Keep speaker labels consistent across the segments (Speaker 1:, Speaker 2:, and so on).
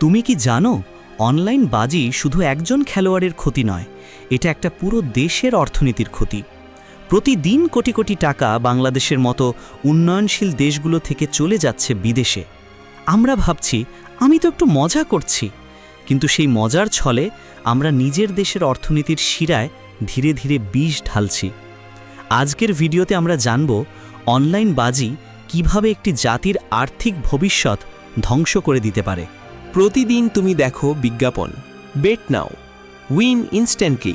Speaker 1: তুমি কি জানো, অনলাইন বাজি শুধু একজন খেলোয়াড়ের ক্ষতি নয়, এটা একটা পুরো দেশের অর্থনীতির ক্ষতি। প্রতিদিন কোটি কোটি টাকা বাংলাদেশের মতো উন্নয়নশীল দেশগুলো থেকে চলে যাচ্ছে বিদেশে। আমরা ভাবছি, আমি তো একটু মজা করছি, কিন্তু সেই মজার ছলে আমরা নিজের দেশের অর্থনীতির শিরায় ধীরে ধীরে বিষ ঢালছি। আজকের ভিডিওতে আমরা জানব, অনলাইন বাজি কীভাবে একটি জাতির আর্থিক ভবিষ্যৎ ধ্বংস করে দিতে পারে।
Speaker 2: প্রতিদিন তুমি দেখো বিজ্ঞাপন। Bet now win instantly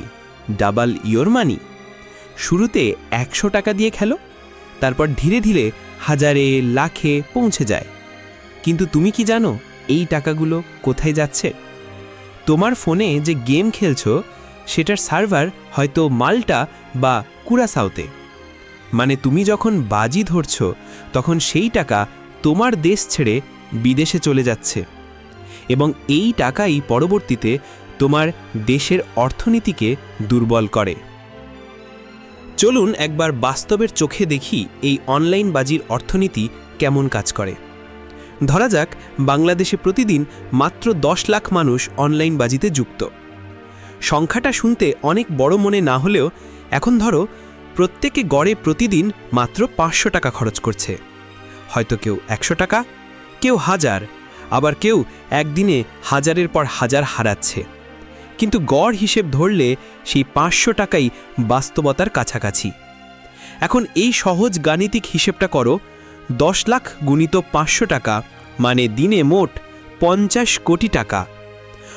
Speaker 2: double your money শুরুতে একশো টাকা দিয়ে খেলো, তারপর ধীরে ধীরে হাজারে, লাখে পৌঁছে যায়। কিন্তু তুমি কি জানো এই টাকাগুলো কোথায় যাচ্ছে? তোমার ফোনে যে গেম খেলছো, সেটার সার্ভার হয়তো মাল্টা বা কুরাসাউতে মানে তুমি যখন বাজি ধরছ, তখন সেই টাকা তোমার দেশ ছেড়ে বিদেশে চলে যাচ্ছে। এবং এই টাকাই পরবর্তীতে তোমার দেশের অর্থনীতিকে দুর্বল করে। চলুন একবার বাস্তবের চোখে দেখি এই অনলাইন বাজির অর্থনীতি কেমন কাজ করে। ধরা যাক, বাংলাদেশে প্রতিদিন মাত্র দশ লাখ মানুষ অনলাইন বাজিতে যুক্ত। সংখ্যাটা শুনতে অনেক বড় মনে না হলেও, এখন ধরো, প্রত্যেকে গড়ে প্রতিদিন মাত্র পাঁচশো টাকা খরচ করছে। হয়তো কেউ একশো টাকা, কেউ হাজার আবার কেউ একদিনে হাজারের পর হাজার হারাচ্ছে। কিন্তু গড় হিসেব ধরলে সেই পাঁচশো টাকাই বাস্তবতার কাছাকাছি। এখন এই সহজ গাণিতিক হিসেবটা করো, দশ লাখ গুণিত পাঁচশো টাকা মানে দিনে মোট পঞ্চাশ কোটি টাকা।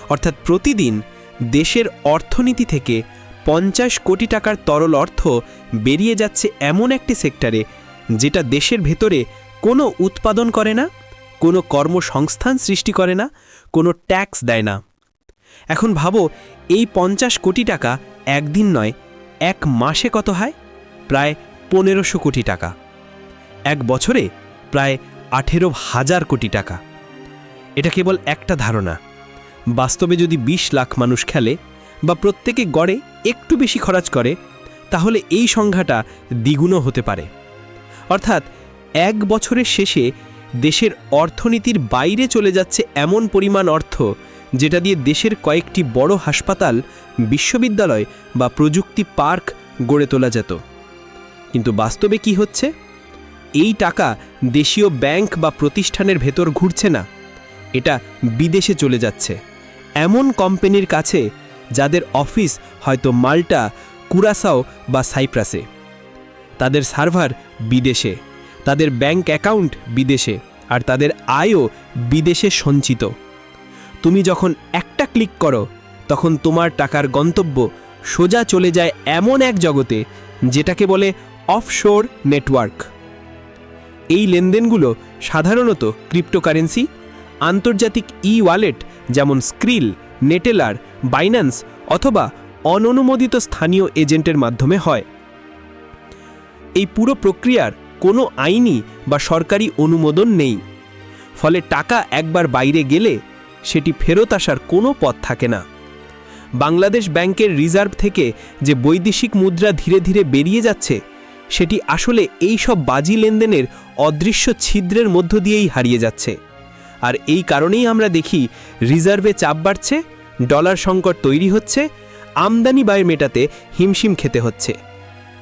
Speaker 2: অর্থাৎ প্রতিদিন দেশের অর্থনীতি থেকে পঞ্চাশ কোটি টাকার তরল অর্থ বেরিয়ে যাচ্ছে এমন একটি সেক্টরে যেটা দেশের ভেতরে কোনো উৎপাদন করে না। কোনো কর্মসংস্থান সৃষ্টি করে না, কোনো ট্যাক্স দেয় না। এখন ভাবো, এই পঞ্চাশ কোটি টাকা একদিন নয়, এক মাসে কত হয়? প্রায় পনেরোশো কোটি টাকা। এক বছরে প্রায় আঠেরো হাজার কোটি টাকা। এটা কেবল একটা ধারণা। বাস্তবে যদি ২০ লাখ মানুষ খেলে বা প্রত্যেকে গড়ে একটু বেশি খরচ করে, তাহলে এই সংখ্যাটা দ্বিগুণও হতে পারে। অর্থাৎ এক বছরের শেষে দেশের অর্থনীতির বাইরে চলে যাচ্ছে এমন পরিমাণ অর্থ, যেটা দিয়ে দেশের কয়েকটি বড় হাসপাতাল, বিশ্ববিদ্যালয় বা প্রযুক্তি পার্ক গড়ে তোলা যেত। কিন্তু বাস্তবে কি হচ্ছে? এই টাকা দেশীয় ব্যাংক বা প্রতিষ্ঠানের ভেতর ঘুরছে না। এটা বিদেশে চলে যাচ্ছে। এমন কোম্পানির কাছে যাদের অফিস হয়তো মাল্টা, কুরাসাও বা সাইপ্রাসে। তাদের সার্ভার বিদেশে। তাদের ব্যাংক অ্যাকাউন্ট বিদেশে আর তাদের আয়ও বিদেশে সঞ্চিত। তুমি যখন একটা ক্লিক করো, তখন তোমার টাকার গন্তব্য সোজা চলে যায় এমন এক জগতে, যেটাকে বলে অফশোর নেটওয়ার্ক। এই লেনদেনগুলো সাধারণত ক্রিপ্টোকারেন্সি, আন্তর্জাতিক ই ওয়ালেট যেমন স্ক্রিল, নেটেলার, বাইন্যান্স অথবা অননুমোদিত স্থানীয় এজেন্টের মাধ্যমে হয়। এই পুরো প্রক্রিয়ার কোনো আইনি বা সরকারি অনুমোদন নেই। ফলে টাকা একবার বাইরে গেলে সেটি ফেরত আসার কোনো পথ থাকে না। বাংলাদেশ ব্যাংকের রিজার্ভ থেকে যে বৈদেশিক মুদ্রা ধীরে ধীরে বেরিয়ে যাচ্ছে, সেটি আসলে এই সব বাজি লেনদেনের অদৃশ্য ছিদ্রের মধ্য দিয়েই হারিয়ে যাচ্ছে। আর এই কারণেই আমরা দেখি রিজার্ভে চাপ বাড়ছে, ডলার সংকট তৈরি হচ্ছে, আমদানি ব্যয় মেটাতে হিমশিম খেতে হচ্ছে।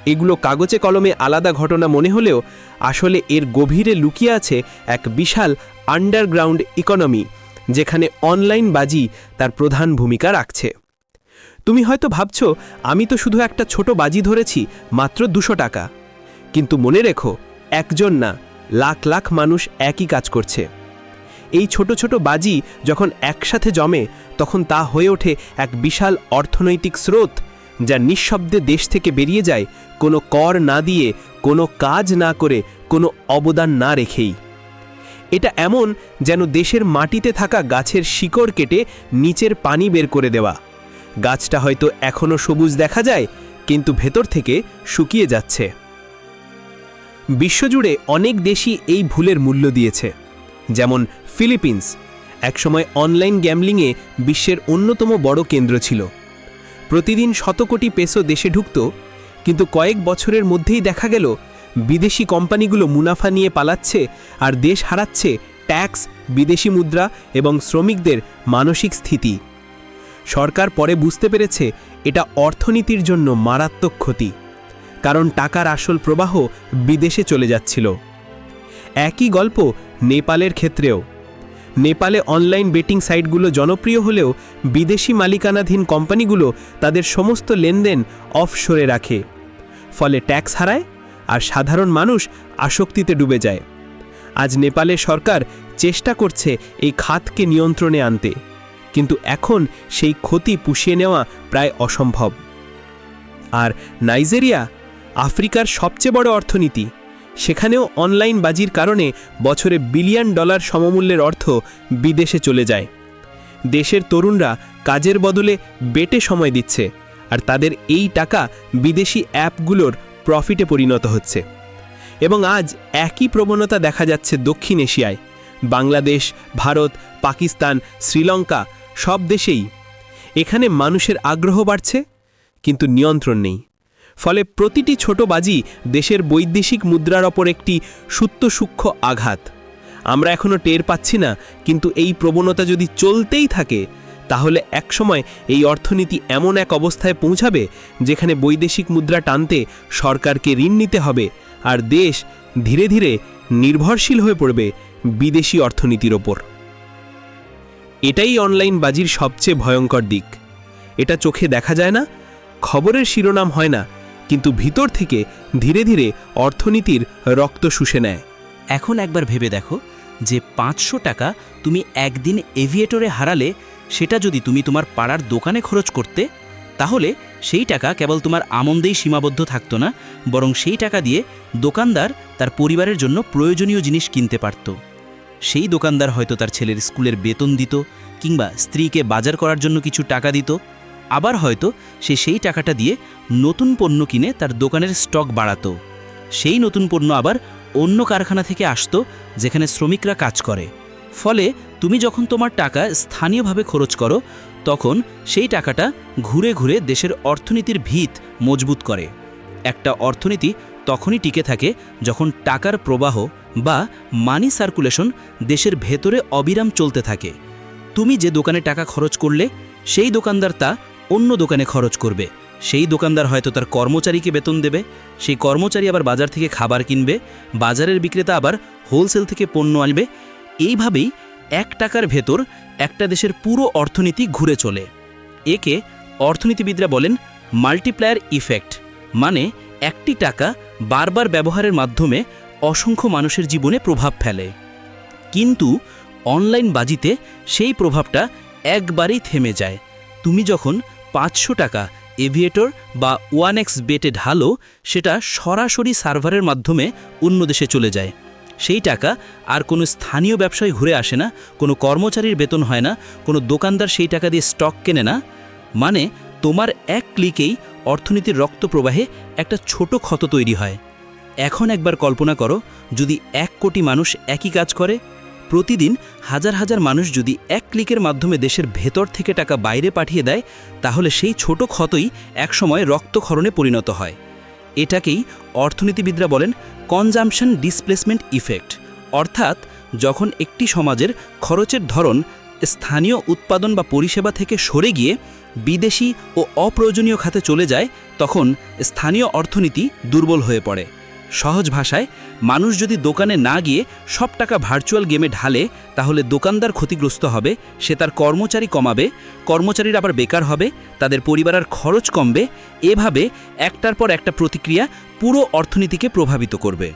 Speaker 2: এগুলো কাগজে কলমে আলাদা ঘটনা মনে হলেও আসলে এর গভীরে লুকিয়ে আছে এক বিশাল আন্ডারগ্রাউন্ড ইকোনমি যেখানে অনলাইন বাজি তার প্রধান ভূমিকা রাখছে। তুমি হয়তো ভাবছ, আমি তো শুধু একটা ছোট বাজি ধরেছি, মাত্র দুশো টাকা। কিন্তু মনে রেখো, একজন না, লাখ লাখ মানুষ একই কাজ করছে। এই ছোট ছোট বাজি যখন একসাথে জমে, তখন তা হয়ে ওঠে এক বিশাল অর্থনৈতিক স্রোত যা নিঃশব্দে দেশ থেকে বেরিয়ে যায়, কোনো কর না দিয়ে, কোনো কাজ না করে, কোনো অবদান না রেখেই। এটা এমন যেন দেশের মাটিতে থাকা গাছের শিকড় কেটে নিচের পানি বের করে দেওয়া। গাছটা হয়তো এখনও সবুজ দেখা যায়, কিন্তু ভেতর থেকে শুকিয়ে যাচ্ছে। বিশ্বজুড়ে অনেক দেশই এই ভুলের মূল্য দিয়েছে। যেমন ফিলিপিন্স, একসময় অনলাইন গ্যামলিংয়ে বিশ্বের অন্যতম বড় কেন্দ্র ছিল। প্রতিদিন শত কোটি পেসো দেশে ঢুকত, কিন্তু কয়েক বছরের মধ্যেই দেখা গেল, বিদেশি কোম্পানিগুলো মুনাফা নিয়ে পালাচ্ছে আর দেশ হারাচ্ছে ট্যাক্স, বিদেশি মুদ্রা এবং শ্রমিকদের মানসিক স্থিতি। সরকার পরে বুঝতে পেরেছে এটা অর্থনীতির জন্য মারাত্মক ক্ষতি, কারণ টাকার আসল প্রবাহ বিদেশে চলে যাচ্ছিল। একই গল্প নেপালের ক্ষেত্রেও। নেপালে অনলাইন বেটিং সাইটগুলো জনপ্রিয় হলেও বিদেশি মালিকানাধীন কোম্পানিগুলো তাদের সমস্ত লেনদেন অফশোরে রাখে। ফলে ট্যাক্স হারায় আর সাধারণ মানুষ আসক্তিতে ডুবে যায়। আজ নেপালের সরকার চেষ্টা করছে এই খাতকে নিয়ন্ত্রণে আনতে। কিন্তু এখন সেই ক্ষতি পুষিয়ে নেওয়া প্রায় অসম্ভব। আর নাইজেরিয়া, আফ্রিকার সবচেয়ে বড় অর্থনীতি। সেখানেও অনলাইন বাজির কারণে বছরে বিলিয়ন ডলার সমমূল্যের অর্থ বিদেশে চলে যায়। দেশের তরুণরা কাজের বদলে বেটে সময় দিচ্ছে আর তাদের এই টাকা বিদেশি অ্যাপগুলোর প্রফিটে পরিণত হচ্ছে। এবং আজ একই প্রবণতা দেখা যাচ্ছে দক্ষিণ এশিয়ায়। বাংলাদেশ, ভারত, পাকিস্তান, শ্রীলঙ্কা সব দেশেই এখানে মানুষের আগ্রহ বাড়ছে, কিন্তু নিয়ন্ত্রণ নেই। ফলে প্রতিটি ছোট বাজি দেশের বৈদেশিক মুদ্রার ওপর একটি সুত্য সূক্ষ্ম আঘাত। আমরা এখনও টের পাচ্ছি না, কিন্তু এই প্রবণতা যদি চলতেই থাকে, তাহলে একসময় এই অর্থনীতি এমন এক অবস্থায় পৌঁছাবে যেখানে বৈদেশিক মুদ্রা টানতে সরকারকে ঋণ নিতে হবে আর দেশ ধীরে ধীরে নির্ভরশীল হয়ে পড়বে বিদেশি অর্থনীতির ওপর। এটাই অনলাইন বাজির সবচেয়ে ভয়ঙ্কর দিক। এটা চোখে দেখা যায় না, খবরের শিরোনাম হয় না কিন্তু ভিতর থেকে ধীরে ধীরে অর্থনীতির রক্ত শুষে নেয়।
Speaker 3: এখন একবার ভেবে দেখো যে পাঁচশো টাকা তুমি একদিন এভিয়েটরে হারালে, সেটা যদি তুমি তোমার পাড়ার দোকানে খরচ করতে, তাহলে সেই টাকা কেবল তোমার আমন্দেই সীমাবদ্ধ থাকতো না, বরং সেই টাকা দিয়ে দোকানদার তার পরিবারের জন্য প্রয়োজনীয় জিনিস কিনতে পারত। সেই দোকানদার হয়তো তার ছেলের স্কুলের বেতন দিত, কিংবা স্ত্রীকে বাজার করার জন্য কিছু টাকা দিত আবার হয়তো সে সেই টাকাটা দিয়ে নতুন পণ্য কিনে তার দোকানের স্টক বাড়াতো। সেই নতুন পণ্য আবার অন্য কারখানা থেকে আসতো যেখানে শ্রমিকরা কাজ করে। ফলে তুমি যখন তোমার টাকা স্থানীয়ভাবে খরচ করো, তখন সেই টাকাটা ঘুরে ঘুরে দেশের অর্থনীতির ভিত মজবুত করে। একটা অর্থনীতি তখনই টিকে থাকে যখন টাকার প্রবাহ বা মানি সার্কুলেশন দেশের ভেতরে অবিরাম চলতে থাকে। তুমি যে দোকানে টাকা খরচ করলে, সেই দোকানদার তা অন্য দোকানে খরচ করবে। সেই দোকানদার হয়তো তার কর্মচারীকে বেতন দেবে, সেই কর্মচারী আবার বাজার থেকে খাবার কিনবে, বাজারের বিক্রেতা আবার হোলসেল থেকে পণ্য আনবে। এইভাবেই এক টাকার ভেতর একটা দেশের পুরো অর্থনীতি ঘুরে চলে। একে অর্থনীতিবিদরা বলেন মাল্টিপ্লায়ার ইফেক্ট মানে একটি টাকা বারবার ব্যবহারের মাধ্যমে অসংখ্য মানুষের জীবনে প্রভাব ফেলে। কিন্তু অনলাইন বাজিতে সেই প্রভাবটা একবারেই থেমে যায়। তুমি যখন পাঁচশো টাকা এভিয়েটর বা ওয়ান এক্স বেটে ঢালো সেটা সরাসরি সার্ভারের মাধ্যমে অন্য দেশে চলে যায়। সেই টাকা আর কোনো স্থানীয় ব্যবসায় ঘুরে আসে না, কোনো কর্মচারীর বেতন হয় না, কোনো দোকানদার সেই টাকা দিয়ে স্টক কেনে না। মানে তোমার এক ক্লিকেই অর্থনীতির রক্ত প্রবাহে একটা ছোট ক্ষত তৈরি হয়। এখন একবার কল্পনা করো, যদি এক কোটি মানুষ একই কাজ করে প্রতিদিন হাজার হাজার মানুষ যদি এক ক্লিকের মাধ্যমে দেশের ভেতর থেকে টাকা বাইরে পাঠিয়ে দেয়, তাহলে সেই ছোট ক্ষতই একসময় রক্তক্ষরণে পরিণত হয়। এটাকেই অর্থনীতিবিদরা বলেন কনজামশন ডিসপ্লেসমেন্ট ইফেক্ট অর্থাৎ যখন একটি সমাজের খরচের ধরন স্থানীয় উৎপাদন বা পরিষেবা থেকে সরে গিয়ে বিদেশি ও অপ্রয়োজনীয় খাতে চলে যায়, তখন স্থানীয় অর্থনীতি দুর্বল হয়ে পড়ে। সহজ ভাষায়, মানুষ যদি দোকানে না গিয়ে সব টাকা ভার্চুয়াল গেমে ঢালে, তাহলে দোকানদার ক্ষতিগ্রস্ত হবে, সে তার কর্মচারী কমাবে, কর্মচারীর আবার বেকার হবে, তাদের পরিবারের খরচ কমবে, এভাবে একটার পর একটা প্রতিক্রিয়া পুরো অর্থনীতিকে প্রভাবিত করবে।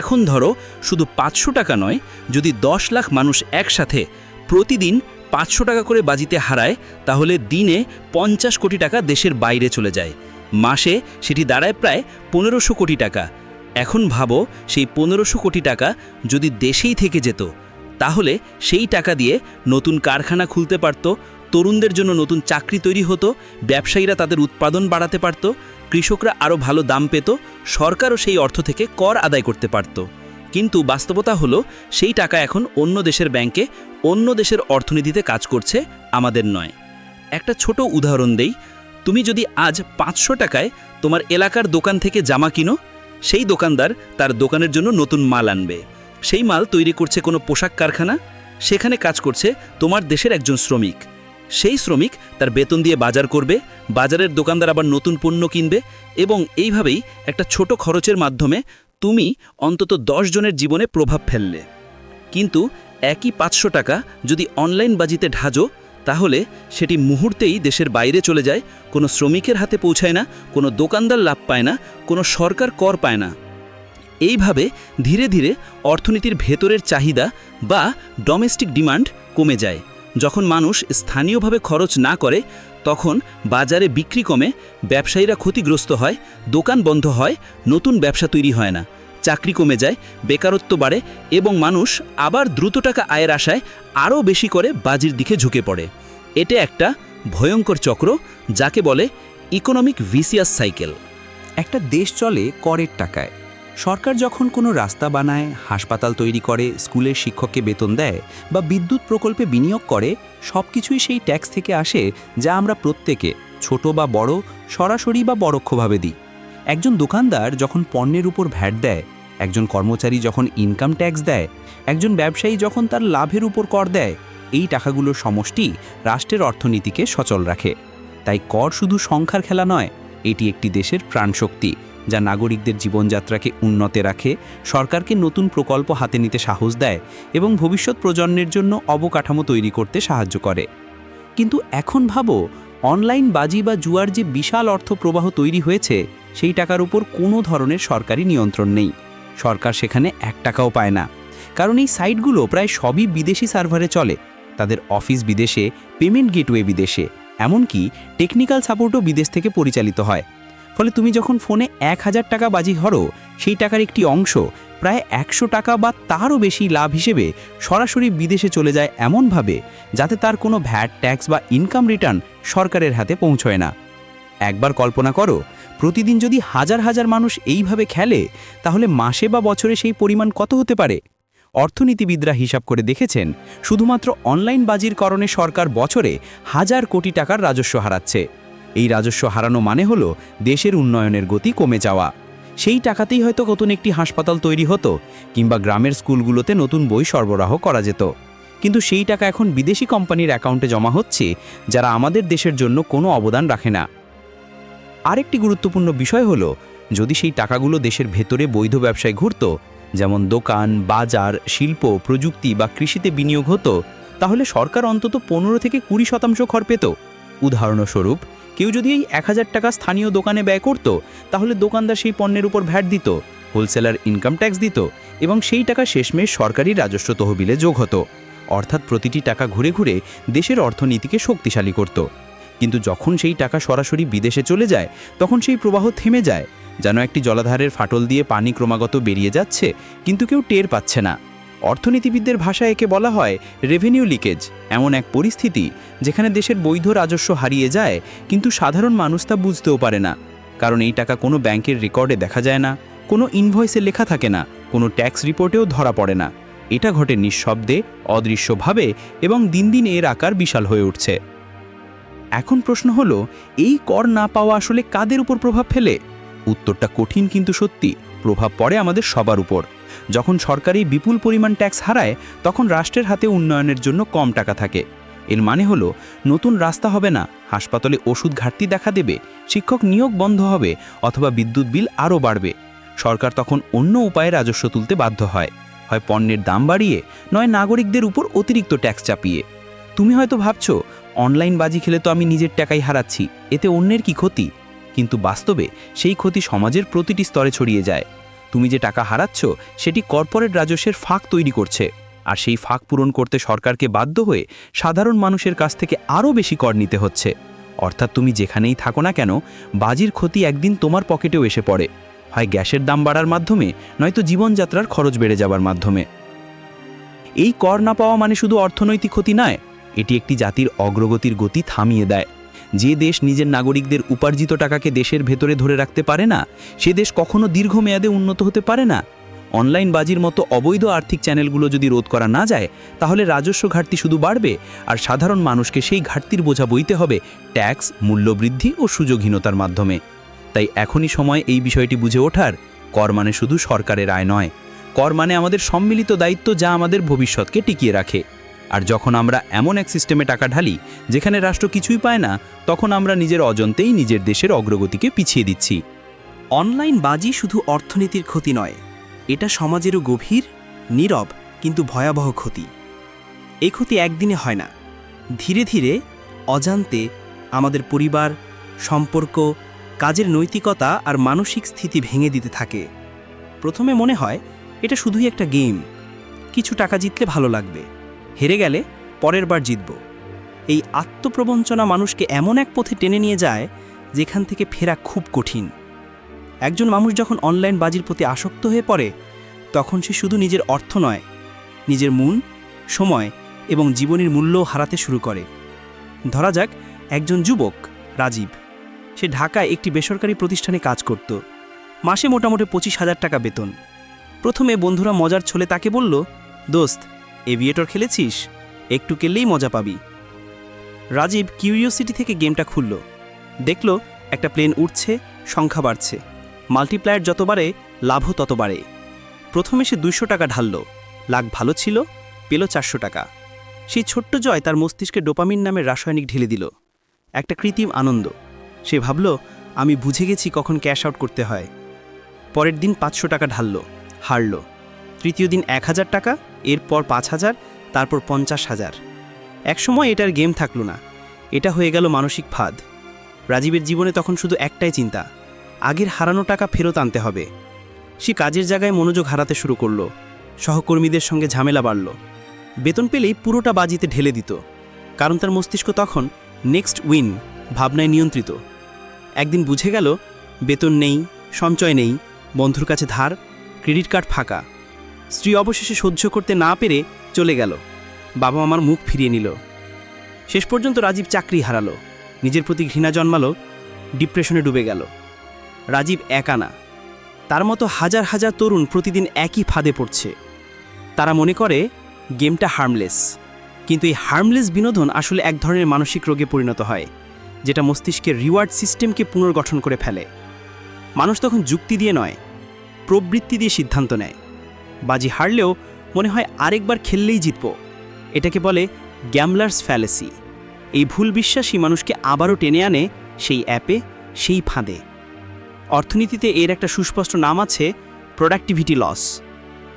Speaker 3: এখন ধরো, শুধু পাঁচশো টাকা নয়, যদি দশ লাখ মানুষ একসাথে প্রতিদিন পাঁচশো টাকা করে বাজিতে হারায়, তাহলে দিনে পঞ্চাশ কোটি টাকা দেশের বাইরে চলে যায়। মাসে সেটি দাঁড়ায় প্রায় পনেরোশো কোটি টাকা। এখন ভাবো, সেই পনেরোশো কোটি টাকা যদি দেশেই থেকে যেত, তাহলে সেই টাকা দিয়ে নতুন কারখানা খুলতে পারত, তরুণদের জন্য নতুন চাকরি তৈরি হতো, ব্যবসায়ীরা তাদের উৎপাদন বাড়াতে পারত, কৃষকরা আরও ভালো দাম পেত, সরকারও সেই অর্থ থেকে কর আদায় করতে পারত। কিন্তু বাস্তবতা হলো, সেই টাকা এখন অন্য দেশের ব্যাংকে, অন্য দেশের অর্থনীতিতে কাজ করছে আমাদের নয়। একটা ছোট উদাহরণ দেই তুমি যদি আজ পাঁচশো টাকায় তোমার এলাকার দোকান থেকে জামা কিনো, সেই দোকানদার তার দোকানের জন্য নতুন মাল আনবে।
Speaker 4: সেই মাল তৈরি করছে কোনো পোশাক কারখানা, সেখানে কাজ করছে তোমার দেশের একজন শ্রমিক। সেই শ্রমিক তার বেতন দিয়ে বাজার করবে, বাজারের দোকানদার আবার নতুন পণ্য কিনবে এবং এইভাবেই একটা ছোট খরচের মাধ্যমে তুমি অন্তত দশ জনের জীবনে প্রভাব ফেললে। কিন্তু একই পাঁচশো টাকা যদি অনলাইন বাজিতে ঢাজো তাহলে সেটি মুহূর্তেই দেশের বাইরে চলে যায়, কোনো শ্রমিকের হাতে পৌঁছায় না, কোনো দোকানদার লাভ পায় না, কোনো সরকার কর পায় না। এইভাবে ধীরে ধীরে অর্থনীতির ভেতরের চাহিদা বা ডোমেস্টিক ডিমান্ড কমে যায়। যখন মানুষ স্থানীয়ভাবে খরচ না করে, তখন বাজারে বিক্রি কমে, ব্যবসায়ীরা ক্ষতিগ্রস্ত হয়, দোকান বন্ধ হয়, নতুন ব্যবসা তৈরি হয় না। চাকরি কমে যায়, বেকারত্ব বাড়ে এবং মানুষ আবার দ্রুত টাকা আয়ের আশায় আরও বেশি করে বাজির দিকে ঝুঁকে পড়ে। এটা একটা ভয়ঙ্কর চক্র যাকে বলে ইকোনমিক ভিসিয়াস সাইকেল।
Speaker 3: একটা দেশ চলে করের টাকায়। সরকার যখন কোনো রাস্তা বানায়, হাসপাতাল তৈরি করে স্কুলের শিক্ষককে বেতন দেয় বা বিদ্যুৎ প্রকল্পে বিনিয়োগ করে সব কিছুই সেই ট্যাক্স থেকে আসে যা আমরা প্রত্যেকে, ছোট বা বড়, সরাসরি বা পরোক্ষভাবে দিই। একজন দোকানদার যখন পণ্যের উপর ভ্যাট দেয় একজন কর্মচারী যখন ইনকাম ট্যাক্স দেয়, একজন ব্যবসায়ী যখন তার লাভের উপর কর দেয়, এই টাকাগুলোর সমষ্টি রাষ্ট্রের অর্থনীতিকে সচল রাখে। তাই কর শুধু সংখ্যার খেলা নয়, এটি একটি দেশের প্রাণশক্তি, যা নাগরিকদের জীবনযাত্রাকে উন্নতে রাখে, সরকারকে নতুন প্রকল্প হাতে নিতে সাহস দেয় এবং ভবিষ্যৎ প্রজন্মের জন্য অবকাঠামো তৈরি করতে সাহায্য করে। কিন্তু এখন ভাবো, অনলাইন বাজি বা জুয়ার যে বিশাল অর্থ প্রবাহ তৈরি হয়েছে, সেই টাকার উপর কোনো ধরনের সরকারি নিয়ন্ত্রণ নেই। সরকার সেখানে এক টাকাও পায় না। কারণ এই সাইটগুলো প্রায় সবই বিদেশি সার্ভারে চলে। তাদের অফিস বিদেশে, পেমেন্ট গেটওয়ে বিদেশে। এমনকি টেকনিক্যাল সাপোর্টও বিদেশ থেকে পরিচালিত হয়। ফলে তুমি যখন ফোনে এক হাজার টাকা বাজি ধরো, সেই টাকার একটি অংশ প্রায় একশো টাকা বা তারও বেশি লাভ হিসেবে সরাসরি বিদেশে চলে যায় এমনভাবে যাতে তার কোনো ভ্যাট, ট্যাক্স বা ইনকাম রিটার্ন সরকারের হাতে পৌঁছয় না। একবার কল্পনা করো প্রতিদিন যদি হাজার হাজার মানুষ এইভাবে খেলে, তাহলে মাসে বা বছরে সেই পরিমাণ কত হতে পারে? অর্থনীতিবিদরা হিসাব করে দেখেছেন, শুধুমাত্র অনলাইন বাজির কারণে সরকার বছরে হাজার কোটি টাকার রাজস্ব হারাচ্ছে। এই রাজস্ব হারানো মানে হলো দেশের উন্নয়নের গতি কমে যাওয়া। সেই টাকাতেই হয়তো নতুন একটি হাসপাতাল তৈরি হতো, কিংবা গ্রামের স্কুলগুলোতে নতুন বই সরবরাহ করা যেত। কিন্তু সেই টাকা এখন বিদেশি কোম্পানির অ্যাকাউন্টে জমা হচ্ছে, যারা আমাদের দেশের জন্য কোনো অবদান রাখে না। আরেকটি গুরুত্বপূর্ণ বিষয় হলো, যদি সেই টাকাগুলো দেশের ভেতরে বৈধ ব্যবসায় ঘুরত, যেমন দোকান, বাজার, শিল্প, প্রযুক্তি বা কৃষিতে বিনিয়োগ হতো, তাহলে সরকার অন্তত পনেরো থেকে কুড়ি শতাংশ খর পেত। উদাহরণস্বরূপ, কেউ যদি এই এক হাজার টাকা স্থানীয় দোকানে ব্যয় করত, তাহলে দোকানদার সেই পণ্যের উপর ভ্যাট দিত, হোলসেলার ইনকাম ট্যাক্স দিত এবং সেই টাকা শেষমেশ সরকারি রাজস্ব তহবিলে যোগ হতো। অর্থাৎ প্রতিটি টাকা ঘুরে ঘুরে দেশের অর্থনীতিকে শক্তিশালী করত। কিন্তু যখন সেই টাকা সরাসরি বিদেশে চলে যায়, তখন সেই প্রবাহ থেমে যায়, যেন একটি জলাধারের ফাটল দিয়ে পানি ক্রমাগত বেরিয়ে যাচ্ছে, কিন্তু কেউ টের পাচ্ছে না। অর্থনীতিবিদদের ভাষায় একে বলা হয় রেভিনিউ লিকেজ এমন এক পরিস্থিতি যেখানে দেশের বৈধ রাজস্ব হারিয়ে যায়, কিন্তু সাধারণ মানুষ তা বুঝতেও পারে না। কারণ এই টাকা কোনো ব্যাংকের রেকর্ডে দেখা যায় না, কোনো ইনভয়েসে লেখা থাকে না, কোনো ট্যাক্স রিপোর্টেও ধরা পড়ে না। এটা ঘটে নিঃশব্দে, অদৃশ্যভাবে এবং দিন দিন এর আকার বিশাল হয়ে উঠছে। এখন প্রশ্ন হলো, এই কর না পাওয়া আসলে কাদের উপর প্রভাব ফেলে? উত্তরটা কঠিন কিন্তু সত্যি, প্রভাব পড়ে আমাদের সবার উপর। যখন সরকারি বিপুল পরিমাণ ট্যাক্স হারায়, তখন রাষ্ট্রের হাতে উন্নয়নের জন্য কম টাকা থাকে। এর মানে হলো, নতুন রাস্তা হবে না, হাসপাতালে ওষুধ ঘাটতি দেখা দেবে, শিক্ষক নিয়োগ বন্ধ হবে, অথবা বিদ্যুৎ বিল আরও বাড়বে। সরকার তখন অন্য উপায়ে রাজস্ব তুলতে বাধ্য হয়। হয় পণ্যের দাম বাড়িয়ে, নয় নাগরিকদের উপর অতিরিক্ত ট্যাক্স চাপিয়ে। তুমি হয়তো ভাবছ অনলাইন বাজি খেলে তো আমি নিজের টাকাই হারাচ্ছি, এতে অন্যের কি ক্ষতি? কিন্তু বাস্তবে সেই ক্ষতি সমাজের প্রতিটি স্তরে ছড়িয়ে যায়। তুমি যে টাকা হারাচ্ছ, সেটি কর্পোরেট রাজস্বের ফাঁক তৈরি করছে। আর সেই ফাঁক পূরণ করতে সরকারকে বাধ্য হয়ে সাধারণ মানুষের কাছ থেকে আরও বেশি কর নিতে হচ্ছে। অর্থাৎ তুমি যেখানেই থাকো না কেন, বাজির ক্ষতি একদিন তোমার পকেটেও এসে পড়ে। হয় গ্যাসের দাম বাড়ার মাধ্যমে, নয়তো জীবনযাত্রার খরচ বেড়ে যাবার মাধ্যমে। এই কর না পাওয়া মানে শুধু অর্থনৈতিক ক্ষতি নয় এটি একটি জাতির অগ্রগতির গতি থামিয়ে দেয়। যে দেশ নিজের নাগরিকদের উপার্জিত টাকাকে দেশের ভেতরে ধরে রাখতে পারে না, সে দেশ কখনো দীর্ঘমেয়াদে উন্নত হতে পারে না। অনলাইন বাজির মতো অবৈধ আর্থিক চ্যানেলগুলো যদি রোধ করা না যায়, তাহলে রাজস্ব ঘাটতি শুধু বাড়বে আর সাধারণ মানুষকে সেই ঘাটতির বোঝা বইতে হবে ট্যাক্স, মূল্যবৃদ্ধি ও সুযোগহীনতার মাধ্যমে। তাই এখনই সময় এই বিষয়টি বুঝে ওঠার। কর মানে শুধু সরকারের আয় নয়।
Speaker 5: কর মানে আমাদের সম্মিলিত দায়িত্ব যা আমাদের ভবিষ্যৎকে টিকিয়ে রাখে। আর যখন আমরা এমন এক সিস্টেমে টাকা ঢালি, যেখানে রাষ্ট্র কিছুই পায় না, তখন আমরা নিজের অজন্তেই নিজের দেশের অগ্রগতিকে পিছিয়ে দিচ্ছি।
Speaker 2: অনলাইন বাজি শুধু অর্থনীতির ক্ষতি নয়, এটা সমাজেরও গভীর, নীরব, কিন্তু ভয়াবহ ক্ষতি। এই ক্ষতি একদিনে হয় না। ধীরে ধীরে, অজান্তে আমাদের পরিবার, সম্পর্ক, কাজের নৈতিকতা আর মানসিক স্থিতি ভেঙে দিতে থাকে। প্রথমে মনে হয়, এটা শুধুই একটা গেম। কিছু টাকা জিতলে ভালো লাগবে। হেরে গেলে পরের বার জিতব। এই আত্মপ্রবঞ্চনা মানুষকে এমন এক পথে টেনে নিয়ে যায়, যেখান থেকে ফেরা খুব কঠিন। একজন মানুষ যখন অনলাইন বাজির প্রতি আসক্ত হয়ে পড়ে, তখন সে শুধু নিজের অর্থ নয়, নিজের মন, সময় এবং জীবনের মূল্যও হারাতে শুরু করে। ধরা যাক, একজন যুবক, রাজীব। সে ঢাকায় একটি বেসরকারি প্রতিষ্ঠানে কাজ করত। মাসে মোটামুটি পঁচিশ হাজার টাকা বেতন। প্রথমে বন্ধুরা মজার ছলে তাকে বলল, দোস্ত এভিয়েটর খেলেছিস? একটু খেললেই মজা পাবি। রাজীব কিউরিওসিটি থেকে গেমটা খুলল। দেখল, একটা প্লেন উঠছে সংখ্যা বাড়ছে। মাল্টিপ্লায়ার যত বাড়ে, লাভও তত বাড়ে। প্রথমে সে দুইশো টাকা ঢালল। লাখ ভালো ছিল, পেল চারশো টাকা। সেই ছোট্ট জয় তার মস্তিষ্কে ডোপামিন নামের রাসায়নিক ঢেলে দিল। একটা কৃত্রিম আনন্দ। সে ভাবল, আমি বুঝে গেছি কখন ক্যাশ আউট করতে হয়। পরের দিন পাঁচশো টাকা ঢালল, হারল। তৃতীয় দিন এক হাজার টাকা এরপর পাঁচ হাজার, তারপর পঞ্চাশ হাজার। একসময় এটার গেম থাকল না। এটা হয়ে গেল মানসিক ফাঁদ। রাজীবের জীবনে তখন শুধু একটাই চিন্তা, আগের হারানো টাকা ফেরত আনতে হবে। সে কাজের জায়গায় মনোযোগ হারাতে শুরু করল। সহকর্মীদের সঙ্গে ঝামেলা বাড়ল। বেতন পেলেই পুরোটা বাজিতে ঢেলে দিত। কারণ তার মস্তিষ্ক তখন নেক্সট উইন, ভাবনায় নিয়ন্ত্রিত। একদিন বুঝে গেল, বেতন নেই, সঞ্চয় নেই, বন্ধুর কাছে ধার, ক্রেডিট কার্ড ফাঁকা। স্ত্রী অবশেষে সহ্য করতে না পেরে চলে গেল। বাবা আমার মুখ ফিরিয়ে নিল। শেষ পর্যন্ত রাজীব চাকরি হারালো। নিজের প্রতি ঘৃণা জন্মালো, ডিপ্রেশনে ডুবে গেল। রাজীব একা না। তার মতো হাজার হাজার তরুণ প্রতিদিন একই ফাঁদে পড়ছে। তারা মনে করে, গেমটা হার্মলেস। কিন্তু এই হার্মলেস বিনোদন আসলে এক ধরনের মানসিক রোগে পরিণত হয়, যেটা মস্তিষ্কের রিওয়ার্ড সিস্টেমকে পুনর্গঠন করে ফেলে। মানুষ তখন যুক্তি দিয়ে নয়, প্রবৃত্তি দিয়ে সিদ্ধান্ত নেয়। বাজি হারলেও মনে হয় আরেকবার খেললেই জিতব। এটাকে বলে গ্যামলার্স ফ্যালেসি। এই ভুল বিশ্বাসই মানুষকে আবারও টেনে আনে সেই অ্যাপে, সেই ফাঁদে। অর্থনীতিতে এর একটা সুস্পষ্ট নাম আছে, প্রোডাক্টিভিটি লস।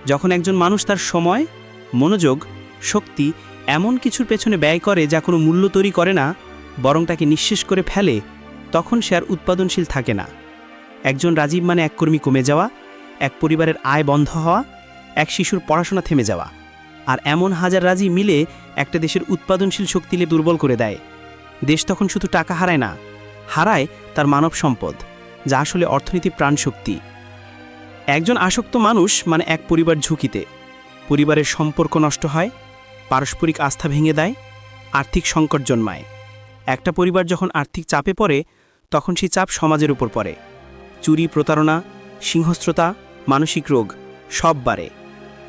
Speaker 2: যখন একজন মানুষ তার সময়, মনোযোগ, শক্তি এমন কিছুর পেছনে ব্যয় করে যা কোনো মূল্য তৈরি করে না, বরং তাকে নিঃশেষ করে ফেলে, তখন সে আর উৎপাদনশীল থাকে না। একজন রাজীব মানে এক কর্মী কমে যাওয়া, এক পরিবারের আয় বন্ধ হওয়া এক শিশুর পড়াশোনা থেমে যাওয়া আর এমন হাজার রাজি মিলে একটা দেশের উৎপাদনশীল শক্তিলে দুর্বল করে দেয়। দেশ তখন শুধু টাকা হারায় না, হারায় তার মানব সম্পদ, যা আসলে অর্থনীতি প্রাণশক্তি। একজন আসক্ত মানুষ মানে এক পরিবার ঝুঁকিতে। পরিবারের সম্পর্ক নষ্ট হয়, পারস্পরিক আস্থা ভেঙে দেয়, আর্থিক সংকট জন্মায়। একটা পরিবার যখন আর্থিক চাপে পড়ে, তখন সেই চাপ সমাজের উপর পড়ে। চুরি, প্রতারণা সিংহস্ত্রতা মানসিক রোগ সব বাড়ে।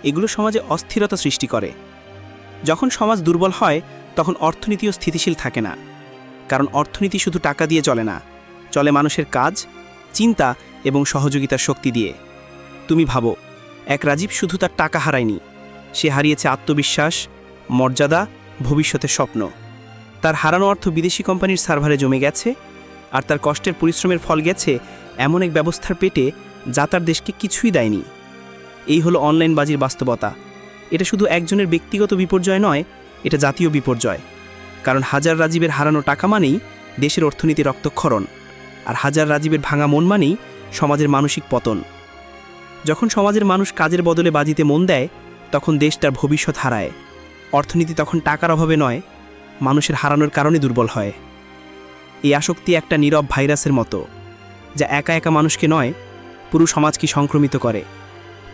Speaker 2: এগুলো সমাজে অস্থিরতা সৃষ্টি করে। যখন সমাজ দুর্বল হয়, তখন অর্থনীতিও স্থিতিশীল থাকে না। কারণ অর্থনীতি শুধু টাকা দিয়ে চলে না, চলে মানুষের কাজ, চিন্তা এবং সহযোগিতার শক্তি দিয়ে। তুমি ভাবো, এক রাজীব শুধু তার টাকা হারায়নি, সে হারিয়েছে আত্মবিশ্বাস, মর্যাদা, ভবিষ্যতের স্বপ্ন। তার হারানো অর্থ বিদেশি কোম্পানির সার্ভারে জমে গেছে, আর তার কষ্টের পরিশ্রমের ফল গেছে এমন এক ব্যবস্থার পেটে যা তার দেশকে কিছুই দেয়নি। এই হলো অনলাইন বাজির বাস্তবতা। এটা শুধু একজনের ব্যক্তিগত বিপর্যয় নয়, এটা জাতীয় বিপর্যয়। কারণ হাজার রাজীবের হারানো টাকা মানেই দেশের অর্থনীতি রক্তক্ষরণ, আর হাজার রাজীবের ভাঙা মন মানেই সমাজের মানসিক পতন। যখন সমাজের মানুষ কাজের বদলে বাজিতে মন দেয়, তখন দেশ তার ভবিষ্যৎ হারায়। অর্থনীতি তখন টাকার অভাবে নয়, মানুষের হারানোর কারণে দুর্বল হয়। এই আসক্তি একটা নীরব ভাইরাসের মতো, যা একা একা মানুষকে নয়, পুরো সমাজকে সংক্রমিত করে।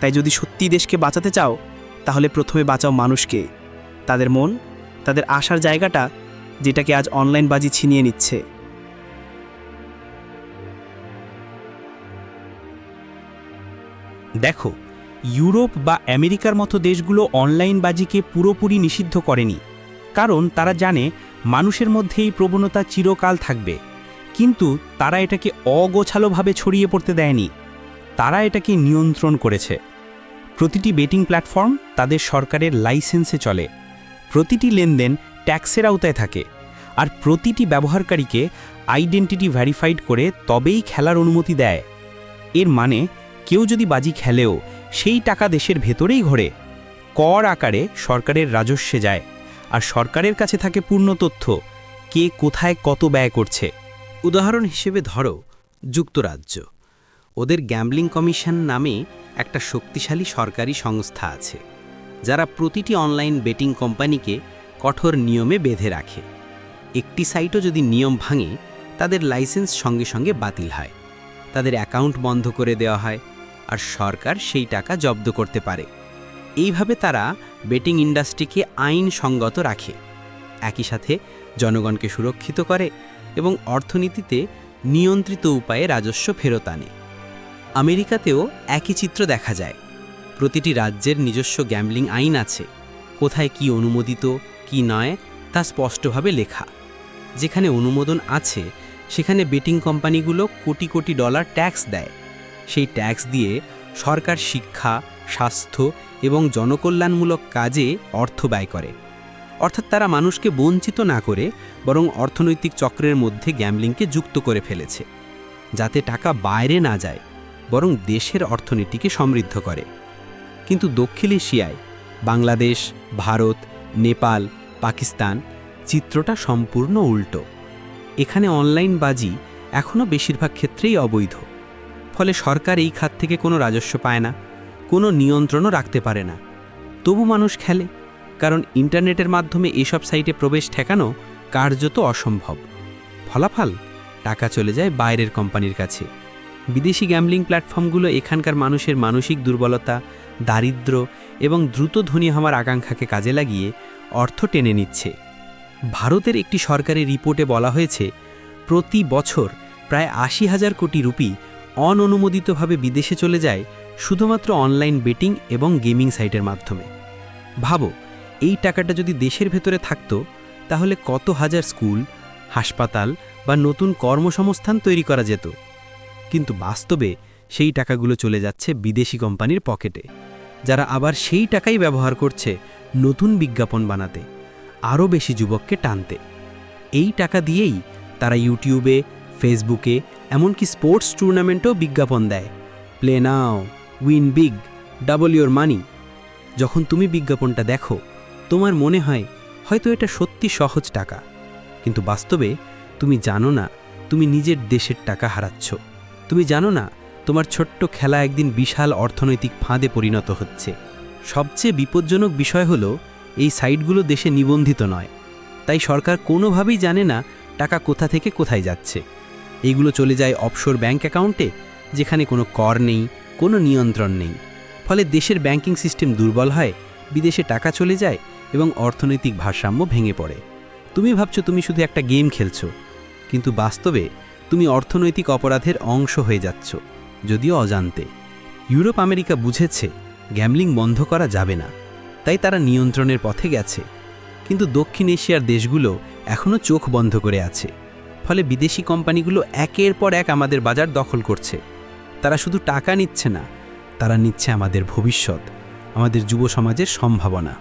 Speaker 2: তাই যদি সত্যি দেশকে বাঁচাতে চাও, তাহলে প্রথমে বাঁচাও মানুষকে। তাদের মন, তাদের আসার জায়গাটা, যেটাকে আজ অনলাইন বাজি ছিনিয়ে নিচ্ছে।
Speaker 3: দেখো, ইউরোপ বা আমেরিকার মতো দেশগুলো অনলাইন বাজিকে পুরোপুরি নিষিদ্ধ করেনি, কারণ তারা জানে মানুষের মধ্যে এই প্রবণতা চিরকাল থাকবে। কিন্তু তারা এটাকে অগোছালোভাবে ছড়িয়ে পড়তে দেয়নি। তারা এটাকে নিয়ন্ত্রণ করেছে।
Speaker 6: প্রতিটি বেটিং প্ল্যাটফর্ম তাদের সরকারের লাইসেন্সে চলে। প্রতিটি লেনদেন ট্যাক্সের আওতায় থাকে। আর প্রতিটি ব্যবহারকারীকে আইডেন্টিটি ভ্যারিফাইড করে তবেই খেলার অনুমতি দেয়। এর মানে কেউ যদি বাজি খেলেও সেই টাকা দেশের ভেতরেই ঘোরে। কর আকারে সরকারের রাজস্বে যায়। আর সরকারের কাছে থাকে পূর্ণ তথ্য। কে কোথায় কত ব্যয় করছে।
Speaker 3: উদাহরণ হিসেবে ধরো, যুক্তরাজ্য। ওদের গ্যাম্বলিং কমিশন নামে একটা শক্তিশালী সরকারি সংস্থা আছে, যারা প্রতিটি অনলাইন বেটিং কোম্পানিকে কঠোর নিয়মে বেঁধে রাখে। একটি সাইটও যদি নিয়ম ভাঙে, তাদের লাইসেন্স সঙ্গে সঙ্গে বাতিল হয়, তাদের অ্যাকাউন্ট বন্ধ করে দেওয়া হয়, আর সরকার সেই টাকা জব্দ করতে পারে। এইভাবে তারা বেটিং ইন্ডাস্ট্রিকে আইনসঙ্গত রাখে, একই সাথে জনগণকে সুরক্ষিত করে এবং অর্থনীতিতে নিয়ন্ত্রিত উপায়ে রাজস্ব ফেরত আনে। আমেরিকাতেও একই চিত্র দেখা যায়। প্রতিটি রাজ্যের নিজস্ব গ্যাম্বলিং আইন আছে। কোথায় কি অনুমোদিত, কি নয়, তা স্পষ্টভাবে লেখা। যেখানে অনুমোদন আছে, সেখানে বেটিং কোম্পানিগুলো কোটি কোটি ডলার ট্যাক্স দেয়। সেই ট্যাক্স দিয়ে সরকার শিক্ষা, স্বাস্থ্য এবং জনকল্যাণমূলক কাজে অর্থ ব্যয় করে। অর্থাৎ তারা মানুষকে বঞ্চিত না করে, বরং অর্থনৈতিক চক্রের মধ্যে গ্যামলিংকে যুক্ত করে ফেলেছে। যাতে টাকা বাইরে না যায়। বরং দেশের অর্থনীতিকে সমৃদ্ধ করে। কিন্তু দক্ষিণ এশিয়ায় বাংলাদেশ, ভারত, নেপাল, পাকিস্তান চিত্রটা সম্পূর্ণ উল্টো। এখানে অনলাইন বাজি এখনও বেশিরভাগ ক্ষেত্রেই অবৈধ। ফলে সরকার এই খাত থেকে কোনো রাজস্ব পায় না, কোনো নিয়ন্ত্রণও রাখতে পারে না। তবু মানুষ খেলে, কারণ ইন্টারনেটের মাধ্যমে এসব সাইটে প্রবেশ ঠেকানো কার্যত অসম্ভব। ফলাফল? টাকা চলে যায় বাইরের কোম্পানির কাছে। বিদেশি গ্যাম্বলিং প্ল্যাটফর্মগুলো এখানকার মানুষের মানসিক দুর্বলতা, দারিদ্র এবং দ্রুত ধনী হওয়ার আকাঙ্ক্ষাকে কাজে লাগিয়ে অর্থ টেনে নিচ্ছে। ভারতের একটি সরকারি রিপোর্টে বলা হয়েছে, প্রতি বছর প্রায় আশি হাজার কোটি রুপি অননুমোদিতভাবে বিদেশে চলে যায় শুধুমাত্র অনলাইন বেটিং এবং গেমিং সাইটের মাধ্যমে। ভাবো, এই টাকাটা যদি দেশের ভেতরে থাকতো, তাহলে কত হাজার স্কুল, হাসপাতাল বা নতুন কর্মসংস্থান তৈরি করা যেত? কিন্তু বাস্তবে সেই টাকাগুলো চলে যাচ্ছে বিদেশি কোম্পানির পকেটে, যারা আবার সেই টাকাই ব্যবহার করছে নতুন বিজ্ঞাপন বানাতে, আরও বেশি যুবককে টানতে। এই টাকা দিয়েই তারা ইউটিউবে, ফেসবুকে, এমনকি স্পোর্টস টুর্নামেন্টেও বিজ্ঞাপন দেয়। Play now, win big, double your money. যখন তুমি বিজ্ঞাপনটা দেখো, তোমার মনে হয় হয়তো এটা সত্যি সহজ টাকা। কিন্তু বাস্তবে তুমি জানো না, তুমি নিজের দেশের টাকা হারাচ্ছ। তুমি জানো না, তোমার ছোট্ট খেলা একদিন বিশাল অর্থনৈতিক ফাঁদে পরিণত হচ্ছে। সবচেয়ে বিপজ্জনক বিষয় হলো, এই সাইটগুলো দেশে নিবন্ধিত নয়। তাই সরকার কোনোভাবেই জানে না, টাকা কোথা থেকে কোথায় যাচ্ছে। এইগুলো চলে যায় অফশোর ব্যাংক অ্যাকাউন্টে, যেখানে কোনো কর নেই, কোনো নিয়ন্ত্রণ নেই। ফলে দেশের ব্যাংকিং সিস্টেম দুর্বল হয়, বিদেশে টাকা চলে যায় এবং অর্থনৈতিক ভারসাম্য ভেঙে পড়ে। তুমি ভাবছ তুমি শুধু একটা গেম খেলছো, কিন্তু বাস্তবে তুমি অর্থনৈতিক অপরাধের অংশ হয়ে যাচ্ছ, যদিও অজান্তে। ইউরোপ আমেরিকা বুঝেছে, গ্যামলিং বন্ধ করা যাবে না। তাই তারা নিয়ন্ত্রণের পথে গেছে। কিন্তু দক্ষিণ এশিয়ার দেশগুলো এখনও চোখ বন্ধ করে আছে। ফলে বিদেশি কোম্পানিগুলো একের পর এক আমাদের বাজার দখল করছে। তারা শুধু টাকা নিচ্ছে না, তারা নিচ্ছে আমাদের ভবিষ্যৎ, আমাদের যুব সমাজের সম্ভাবনা।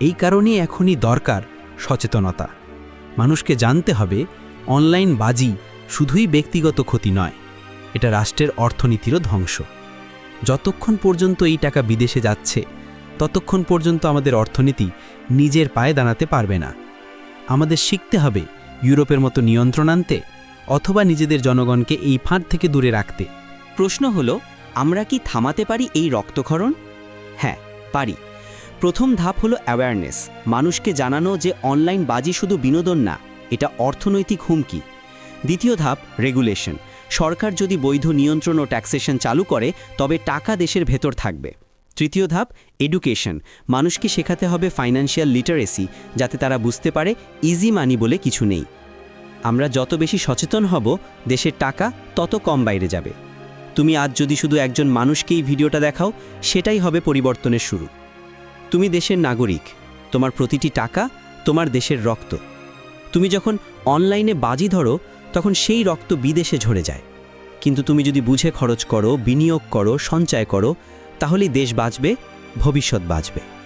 Speaker 3: এই কারণেই এখনই দরকার সচেতনতা। মানুষকে জানতে হবে, অনলাইন বাজি শুধুই ব্যক্তিগত ক্ষতি নয়, এটা রাষ্ট্রের অর্থনীতিরও ধ্বংস। যতক্ষণ পর্যন্ত এই টাকা বিদেশে যাচ্ছে, ততক্ষণ পর্যন্ত আমাদের অর্থনীতি নিজের পায়ে দাঁড়াতে পারবে না। আমাদের শিখতে হবে ইউরোপের মতো নিয়ন্ত্রণ আনতে অথবা নিজেদের জনগণকে এই ফাঁদ থেকে দূরে রাখতে।
Speaker 1: প্রশ্ন হলো, আমরা কি থামাতে পারি এই রক্তক্ষরণ? হ্যাঁ পারি। প্রথম ধাপ হলো অ্যাওয়ারনেস মানুষকে জানানো যে অনলাইন বাজি শুধু বিনোদন না, এটা অর্থনৈতিক হুমকি। দ্বিতীয় ধাপ রেগুলেশন সরকার যদি বৈধ নিয়ন্ত্রণ ও ট্যাক্সেশন চালু করে, তবে টাকা দেশের ভেতর থাকবে। তৃতীয় ধাপ এডুকেশন মানুষকে শেখাতে হবে ফাইন্যান্সিয়াল লিটারেসি যাতে তারা বুঝতে পারে ইজি মানি বলে কিছু নেই। আমরা যত বেশি সচেতন হব, দেশের টাকা তত কম বাইরে যাবে। তুমি আজ যদি শুধু একজন মানুষকেই ভিডিওটা দেখাও, সেটাই হবে পরিবর্তনের শুরু। তুমি দেশের নাগরিক, তোমার প্রতিটি টাকা তোমার দেশের রক্ত। তুমি যখন অনলাইনে বাজি ধরো তখন সেই রক্ত বিদেশে ঝরে যায়। কিন্তু তুমি যদি বুঝে খরচ করো, বিনিয়োগ করো, সঞ্চয় করো,
Speaker 3: তাহলেই দেশ বাঁচবে, ভবিষ্যৎ বাঁচবে।